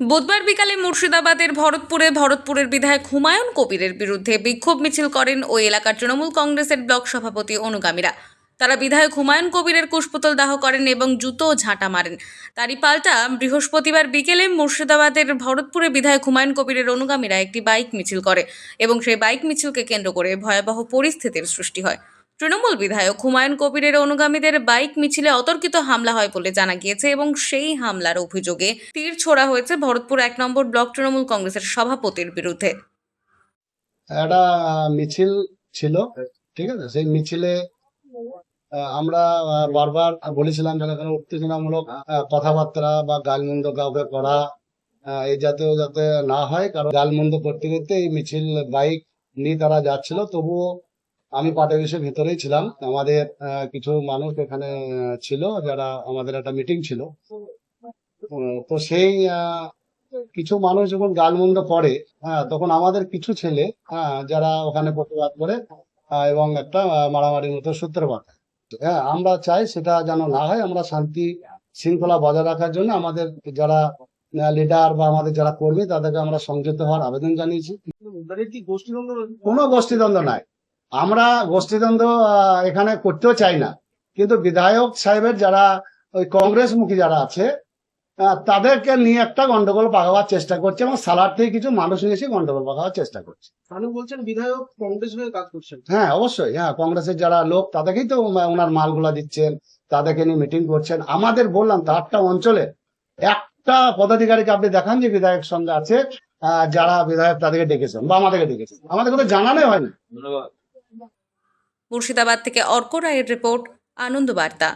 বুধবার বিকালে মুর্শিদাবাদের ভরতপুরে ভরতপুরের বিধায়ক হুমায়ুন কবিরের বিরুদ্ধে বিক্ষোভ মিছিল করেন ওই এলাকার তৃণমূল কংগ্রেসের ব্লক সভাপতি অনুগামীরা। তারা বিধায়ক হুমায়ুন কবিরের কুশপুতল দাহ করেন এবং জুতো ঝাঁটা মারেন। তারই পাল্টা বৃহস্পতিবার বিকেলে মুর্শিদাবাদের ভরতপুরে বিধায়ক হুমায়ুন কবিরের অনুগামীরা একটি বাইক মিছিল করে এবং সেই বাইক মিছিলকে কেন্দ্র করে ভয়াবহ পরিস্থিতির সৃষ্টি হয়। তৃণমূল বিধায়ক হুমায়ুন কবিরের অনুগামীদের বাইক মিছিলে অতর্কিত হামলা হয় বলে জানা গিয়েছে এবং সেই হামলার অভিযোগে তীর ছোড়া হয়েছে ভরতপুর এক নম্বর ব্লক তৃণমূল কংগ্রেসের সভাপতির বিরুদ্ধে। একটা মিছিল ছিল, ঠিক আছে? সেই মিছিলে আমরা বারবার বলেছিলাম যেন কোনো উত্তেজনামূলক কথাবার্তা বা গালমন্দ কাউকে করা এই জাতীয় যাতে না হয়, কারণ গালমন্দ করতে করতে এই মিছিল, বাইক নিয়ে তারা যাচ্ছিল। তবুও আমি পার্টি অফিসের ভিতরেই ছিলাম। আমাদের কিছু মানুষ এখানে ছিল যারা আমাদের একটা মিটিং ছিল। তো সেই কিছু মানুষ যখন গালমন্দ পড়ে হ্যাঁ তখন আমাদের কিছু ছেলে হ্যাঁ যারা ওখানে প্রতিবাদ করে এবং একটা মারামারির মতো সূত্রপাত হয়। হ্যাঁ আমরা চাই সেটা যেন না হয় আমরা শান্তি শৃঙ্খলা বজায় রাখার জন্য আমাদের যারা লিডার বা আমাদের যারা কর্মী তাদেরকে আমরা সংযুক্ত হওয়ার আবেদন জানিয়েছি। কোনো গোষ্ঠীদ্বন্দ্ব নাই। আমরা গোষ্ঠীদ্বন্দ্ব আহ, এখানে করতেও চাই না। কিন্তু বিধায়ক সাহেবের যারা ওই কংগ্রেসমুখী যারা আছে তাদেরকে নিয়ে একটা গন্ডগোল পাকাবার চেষ্টা করছে এবং সালার থেকে কিছু মানুষ নিয়ে এসে গন্ডগোল পাকাবার চেষ্টা করছে। বলছেন বিধায়ক কংগ্রেস হয়ে কাজ করছেন। হ্যাঁ অবশ্যই। হ্যাঁ কংগ্রেসের যারা লোক তাদেরকেই তো ওনার মালগুলা দিচ্ছেন তাদেরকে নিয়ে মিটিং করছেন। আমাদের বললাম তো আটটা অঞ্চলে একটা পদাধিকারীকে আপনি দেখান যে বিধায়ক সঙ্গে আছে আহ, যারা বিধায়ক তাদেরকে ডেকেছেন বা আমাদেরকে ডেকেছেন। আমাদের কথা জানানোই হয়নি। মুর্শিদাবাদ থেকে অর্ক রায়ের রিপোর্ট আনন্দ বার্তা